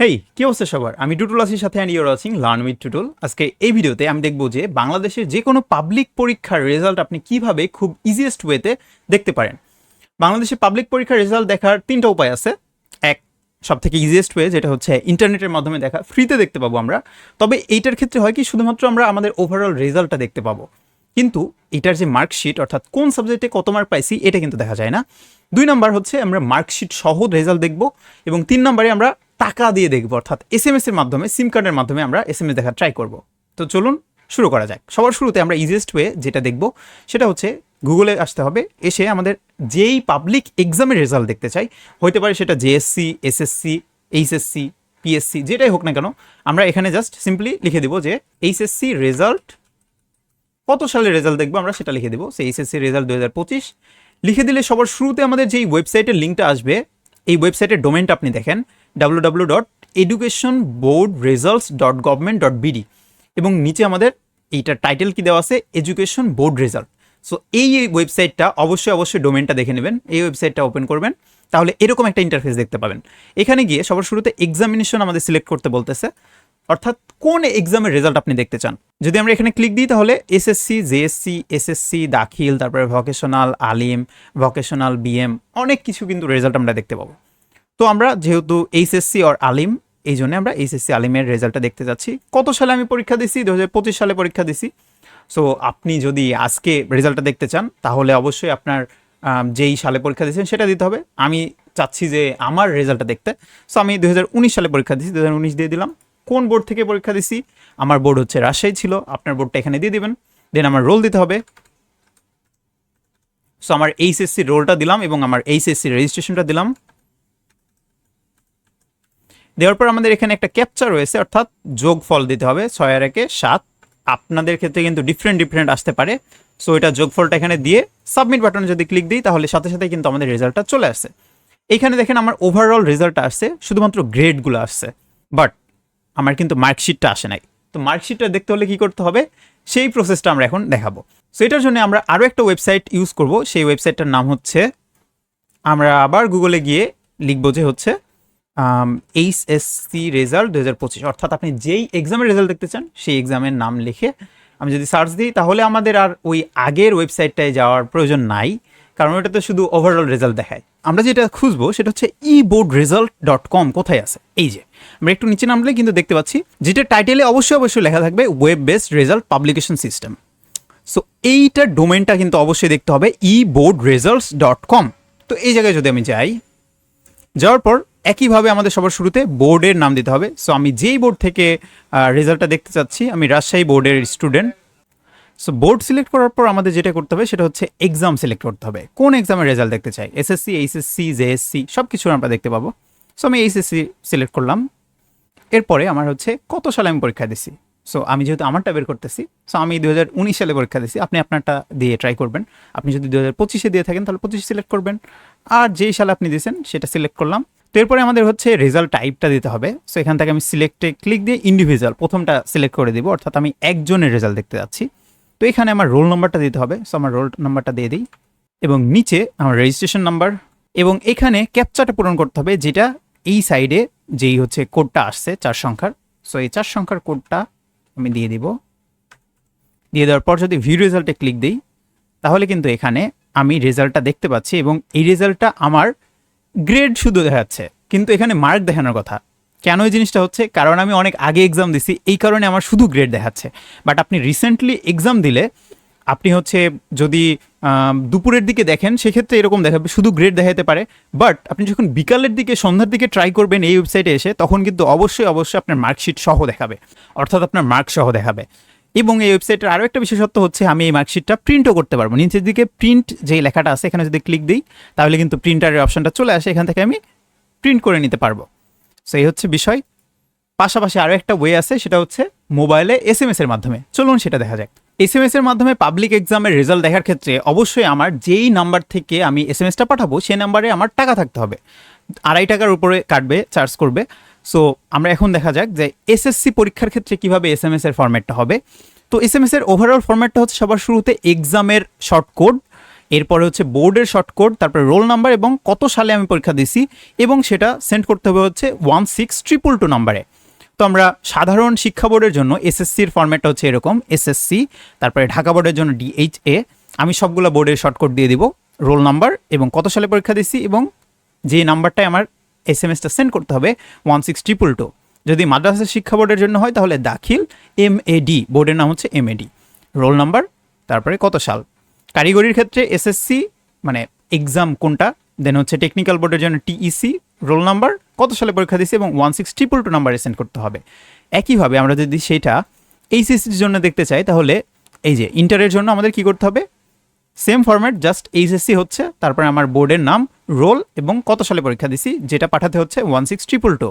হেই কি অবস্থা সবার? আমি টুটুল আসির সাথে and your watching learn with Tutul আজকে এই ভিডিওতে আমি দেখব যে বাংলাদেশের যে কোনো পাবলিক পরীক্ষার রেজাল্ট আপনি কীভাবে খুব ইজিয়েস্ট ওয়েতে দেখতে পারেন। বাংলাদেশের পাবলিক পরীক্ষার রেজাল্ট দেখার তিনটা উপায় আছে। এক সব থেকে ইজিয়েস্ট ওয়ে যেটা হচ্ছে ইন্টারনেটের মাধ্যমে দেখা। ফ্রিতে দেখতে পাবো আমরা। তবে এইটার ক্ষেত্রে হয় কি, শুধুমাত্র আমরা আমাদের ওভারঅল রেজাল্টটা দেখতে পাবো। কিন্তু এটার যে মার্কশিট অর্থাৎ কোন সাবজেক্টে কত মার্ক পাইছি, এটা কিন্তু দেখা যায় না। দুই নাম্বার হচ্ছে আমরা মার্কশিট সহ রেজাল্ট দেখব এবং তিন নম্বরে আমরা টাকা দিয়ে দেখব, অর্থাৎ এস এম এর মাধ্যমে সিম কার্ডের মাধ্যমে আমরা এস এম এস দেখার ট্রাই করব। তো চলুন শুরু করা যাক। সবার শুরুতে আমরা ইজিয়েস্ট ওয়ে যেটা দেখব, সেটা হচ্ছে গুগলে আসতে হবে। এসে আমাদের যেই পাবলিক এক্সামের রেজাল্ট দেখতে চাই হতে পারে সেটা জেএসসি এসএসসি এইচএসসি পিএসসি যেটাই হোক না কেন, আমরা এখানে জাস্ট সিম্পলি লিখে দিব যে এইচএসসি রেজাল্ট কত সালের রেজাল্ট দেখব আমরা সেটা লিখে দেবো। সেই এসএসসি রেজাল্ট দু হাজার পঁচিশ। লিখে দিলে সবার শুরুতে আমাদের যেই ওয়েবসাইটের লিঙ্কটা আসবে, এই ওয়েবসাইটের ডোমেনটা আপনি দেখেন। W W dot education board results dot government dot BD এবং নিচে আমাদের এইটার টাইটেল কি দেওয়া আছে? এডুকেশন বোর্ড রেজাল্ট সো এই ওয়েবসাইটটা অবশ্যই অবশ্যই ডোমেনটা দেখে নেবেন। এই ওয়েবসাইটটা ওপেন করবেন। তাহলে এরকম একটা ইন্টারফেস দেখতে পাবেন। এখানে গিয়ে সবার শুরুতে এক্সামিনেশন আমাদের সিলেক্ট করতে বলতেছে। অর্থাৎ কোন এক্সামের রেজাল্ট আপনি দেখতে চান? যদি আমরা এখানে ক্লিক দিই, তাহলে এসএসসি জেএসসি এসএসসি দাখিল, তারপরে ভকেশনাল আলিম ভকেশনাল বিএম অনেক কিছু কিন্তু রেজাল্ট আমরা দেখতে পাবো। তো আমরা যেহেতু এইচএসসি অর আলিম, এই জন্য আমরা এইচএসসি আলিমের রেজাল্টটা দেখতে যাচ্ছি। কত সালে আমি পরীক্ষা দিছি? দু হাজার পঁচিশ সালে পরীক্ষা দিছি। সো আপনি যদি আজকে রেজাল্টটা দেখতে চান, তাহলে অবশ্যই আপনার যেই সালে পরীক্ষা দিয়েছেন সেটা দিতে হবে। আমি চাচ্ছি যে আমার রেজাল্টটা দেখতে। সো আমি দুই হাজার উনিশ সালে পরীক্ষা দিয়েছি দুহাজার উনিশ দিয়ে দিলাম। কোন বোর্ড থেকে পরীক্ষা দিছি? আমার বোর্ড হচ্ছে রাজশাহী ছিল। আপনার বোর্ডটা এখানে দিয়ে দিবেন। দেন আমার রোল দিতে হবে। সো আমার এইচএসসি রোলটা দিলাম এবং আমার এইচএসসি রেজিস্ট্রেশনটা দিলাম। দেওয়ার পর আমাদের এখানে একটা ক্যাপচার রয়েছে, অর্থাৎ যোগফল দিতে হবে ছয় আর একে সাত। আপনাদের ক্ষেত্রে কিন্তু ডিফারেন্ট ডিফারেন্ট আসতে পারে। সো এটা যোগফলটা এখানে দিয়ে সাবমিট বাটনে যদি ক্লিক দিই, তাহলে সাথে সাথে কিন্তু আমাদের রেজাল্টটা চলে আসছে এখানে দেখেন আমার ওভারঅল রেজাল্টটা আসছে, শুধুমাত্র গ্রেডগুলো আসছে। বাট আমার কিন্তু মার্কশিটটা আসে নাই। তো মার্কশিটটা দেখতে হলে কি করতে হবে? সেই প্রসেসটা আমরা এখন দেখাবো। সো এটার জন্য আমরা আরও একটা ওয়েবসাইট ইউজ করব। সেই ওয়েবসাইটটার নাম হচ্ছে, আমরা আবার গুগলে গিয়ে লিখব যে হচ্ছে এইচএসসি রেজাল্ট দু হাজার পঁচিশ। অর্থাৎ আপনি যেই এক্সামের রেজাল্ট দেখতে চান, সেই এক্সামের নাম লিখে আমি যদি সার্চ দিই, তাহলে আমাদের আর ওই আগের ওয়েবসাইটটায় যাওয়ার প্রয়োজন নাই, কারণ ওটাতে শুধু ওভারঅল রেজাল্ট দেখায়। আমরা যেটা খুঁজবো, সেটা হচ্ছে E board result dot com কোথায় আছে? এই যে, আমরা একটু নিচে নামলে কিন্তু দেখতে পাচ্ছি, যেটা টাইটেলে অবশ্যই অবশ্যই লেখা থাকবে web based result publication system so এইটার ডোমেনটা কিন্তু অবশ্যই দেখতে হবে e board results dot com তো এই জায়গায় যদি আমি যাই, যাওয়ার পর একইভাবে আমাদের সবার শুরুতে বোর্ডের নাম দিতে হবে। সো আমি যেই বোর্ড থেকে রেজাল্টটা দেখতে চাচ্ছি, আমি রাজশাহী বোর্ডের স্টুডেন্ট সো বোর্ড সিলেক্ট করার পর আমাদের যেটা করতে হবে, সেটা হচ্ছে এক্সাম সিলেক্ট করতে হবে। কোন এক্সামের রেজাল্ট দেখতে চাই? এসএসসি এইচএসসি জেএসসি সব কিছু আমরা দেখতে পাবো। সো আমি এইচএসসি সিলেক্ট করলাম। এরপরে আমার হচ্ছে কত সালে আমি পরীক্ষা দিছি? সো আমি যেহেতু আমারটা বের করতেছি সো আমি দু হাজার উনিশ সালে পরীক্ষা দিছি। আপনি আপনারটা দিয়ে ট্রাই করবেন। আপনি যদি দু হাজার পঁচিশে দিয়ে থাকেন, তাহলে পঁচিশে সিলেক্ট করবেন। আর যেই সালে আপনি দিয়েছেন, সেটা সিলেক্ট করলাম। তো এরপরে আমাদের হচ্ছে রেজাল্ট টাইপটা দিতে হবে। সো এখান থেকে আমি সিলেক্টে ক্লিক দিয়ে ইন্ডিভিজুয়াল প্রথমটা সিলেক্ট করে দিব, অর্থাৎ আমি একজনের রেজাল্ট দেখতে যাচ্ছি। তো এখানে আমার রোল নাম্বারটা দিতে হবে। সো আমার রোল নাম্বারটা দিয়ে দিই। এবং নিচে আমার রেজিস্ট্রেশন নাম্বার এবং এখানে ক্যাপচাটা পূরণ করতে হবে, যেটা এই সাইডে যেই হচ্ছে কোডটা আসছে, চার সংখ্যার। সো এই চার সংখ্যার কোডটা আমি দিয়ে দিব। দিয়ে দেওয়ার পর যদি ভিউ রেজাল্টে ক্লিক দিই, তাহলে কিন্তু এখানে আমি রেজাল্টটা দেখতে পাচ্ছি এবং এই রেজাল্টটা আমার গ্রেড শুধু দেখাচ্ছে, কিন্তু এখানে মার্ক দেখানোর কথা। কেন এই জিনিসটা হচ্ছে? কারণ আমি অনেক আগে এক্সাম দিছি, এই কারণে আমার শুধু গ্রেড দেখাচ্ছে। বাট আপনি রিসেন্টলি এক্সাম দিলে, আপনি হচ্ছে যদি দুপুরের দিকে দেখেন, সেক্ষেত্রে এরকম দেখাবে শুধু গ্রেড দেখাতে পারে। বাট আপনি যখন বিকালের দিকে, সন্ধ্যার দিকে ট্রাই করবেন এই ওয়েবসাইটে এসে, তখন কিন্তু অবশ্যই অবশ্যই আপনার মার্কশিট সহ দেখাবে। অর্থাৎ আপনার মার্ক সহ দেখাবে। এবং এই ওয়েবসাইটের আরও একটা বিশেষত্ব হচ্ছে আমি এই মার্কশিটটা প্রিন্টও করতে পারব। নিচের দিকে প্রিন্ট যে লেখাটা আছে, এখানে যদি ক্লিক দিই, তাহলে কিন্তু প্রিন্টারের অপশনটা চলে আসে, এখান থেকে আমি প্রিন্ট করে নিতে পারব। সো এই হচ্ছে বিষয়। পাশাপাশি আরও একটা ওয়ে আছে, সেটা হচ্ছে মোবাইলে এস এম এর মাধ্যমে। চলুন সেটা দেখা যাক। এস এম এর মাধ্যমে পাবলিক এক্সামের রেজাল্ট দেখার ক্ষেত্রে অবশ্যই আমার যেই নাম্বার থেকে আমি এস এম এসটা পাঠাবো সেই নাম্বারে আমার টাকা থাকতে হবে। আড়াই টাকার উপরে কাটবে চার্জ করবে। সো আমরা এখন দেখা যাক যে এসএসসি পরীক্ষার ক্ষেত্রে কীভাবে এস এম এস এর ফরম্যাটটা হবে। তো এস এম এস এর ওভারঅল ফরম্যাটটা হচ্ছে সবার শুরুতে এক্সামের শর্ট কোড এরপরে হচ্ছে বোর্ডের শর্ট কোড তারপরে রোল নাম্বার এবং কত সালে আমি পরীক্ষা দিছি এবং সেটা সেন্ড করতে হবে হচ্ছে ওয়ান সিক্স ট্রিপল টু নাম্বারে তো আমরা সাধারণ শিক্ষা বোর্ডের জন্য এসএসসির ফর্ম্যাটটা হচ্ছে এরকম এসএসসি তারপরে ঢাকা বোর্ডের জন্য ডিএইচএ আমি সবগুলো বোর্ডের শর্টকট দিয়ে দিব রোল নাম্বার এবং কত সালে পরীক্ষা দিচ্ছি এবং যে নাম্বারটায় আমার এস এম এসটা সেন্ড করতে হবে ওয়ান সিক্স ট্রিপল টু যদি মাদ্রাসা শিক্ষা বোর্ডের জন্য হয়, তাহলে দাখিল এম এডি বোর্ডের নাম হচ্ছে এম এডি রোল নাম্বার, তারপরে কত সাল? কারিগরির ক্ষেত্রে এসএসসি মানে এক্সাম কোনটা? দেন হচ্ছে টেকনিক্যাল বোর্ডের জন্য টিইসি রোল নাম্বার, কত সালে পরীক্ষা দিয়েছে? এবং ওয়ান সিক্স ট্রিপল টু নাম্বারে সেন্ড করতে হবে। একইভাবে আমরা যদি সেটা এইচএসসির জন্য দেখতে চাই, তাহলে এই যে ইন্টারের জন্য আমাদের কি করতে হবে? সেম ফরম্যাট জাস্ট এইচএসসি হচ্ছে, তারপরে আমার বোর্ডের নাম রোল এবং কত সালে পরীক্ষা দিছি, যেটা পাঠাতে হচ্ছে ওয়ান সিক্স ট্রিপল টু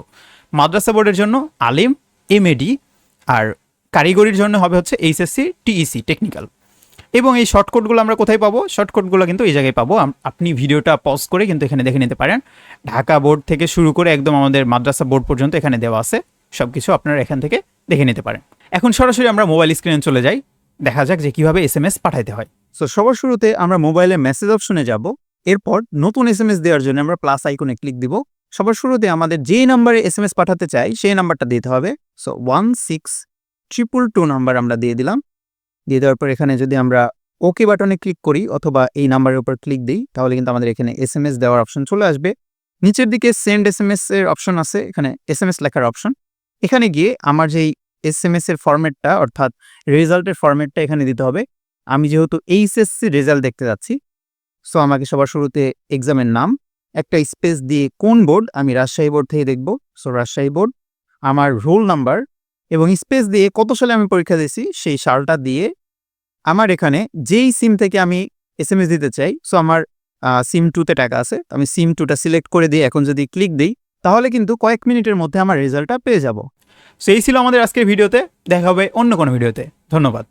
মাদ্রাসা বোর্ডের জন্য আলিম এমএডি আর কারিগরির জন্য হবে হচ্ছে এইচএসসি টিইসি টেকনিক্যাল এবং এই শর্টকটগুলো আমরা কোথায় পাবো? শর্টকটগুলো কিন্তু এই জায়গায় পাবো। আপনি ভিডিওটা পজ করে কিন্তু এখানে দেখে নিতে পারেন। ঢাকা বোর্ড থেকে শুরু করে একদম আমাদের মাদ্রাসা বোর্ড পর্যন্ত এখানে দেওয়া আছে। সব কিছু আপনারা এখান থেকে দেখে নিতে পারেন। এখন সরাসরি আমরা মোবাইল স্ক্রিনে চলে যাই। দেখা যাক যে কীভাবে এস এম এস পাঠাইতে হয়। সো সবার শুরুতে আমরা মোবাইলে মেসেজ অপশনে যাব। এরপর নতুন এস এম এস দেওয়ার জন্য আমরা প্লাস আইকনে ক্লিক দিব। সবার শুরুতে আমাদের যেই নাম্বারে এস এম এস পাঠাতে চাই, সেই নাম্বারটা দিতে হবে। So one six triple two number আমরা দিয়ে দিলাম। দিয়ে দেওয়ার পর এখানে যদি আমরা ওকে বাটনে ক্লিক করি অথবা এই নাম্বারের উপর ক্লিক দিই, তাহলে কিন্তু আমাদের এখানে এস এম এস দেওয়ার অপশন চলে আসবে। নিচের দিকে সেন্ড এস এম এস এর অপশন আছে, এখানে এস এম এস লেখার অপশন এখানে গিয়ে আমার যেই এস এম এস এর ফরম্যাটটা অর্থাৎ রেজাল্টের ফরম্যাটটা এখানে দিতে হবে। আমি যেহেতু এইচএসসি রেজাল্ট দেখতে যাচ্ছি সো আমাকে সবার শুরুতে এক্সামের নাম, একটা স্পেস দিয়ে কোন বোর্ড আমি রাজশাহী বোর্ড থেকে দেখব সো রাজশাহী বোর্ড আমার রোল নাম্বার এবং স্পেস দিয়ে কত সালে আমি পরীক্ষা দিয়েছি, সেই সালটা দিয়ে আমার এখানে যেই সিম থেকে আমি এস এম এস দিতে চাই সো আমার সিম টুতে টাকা আছে, আমি সিম টুটা সিলেক্ট করে দিয়ে এখন যদি ক্লিক দিই, তাহলে কিন্তু কয়েক মিনিটের মধ্যে আমার রেজাল্টটা পেয়ে যাব। সেই ছিল আমাদের আজকের ভিডিওতে দেখা হবে অন্য কোনো ভিডিওতে ধন্যবাদ।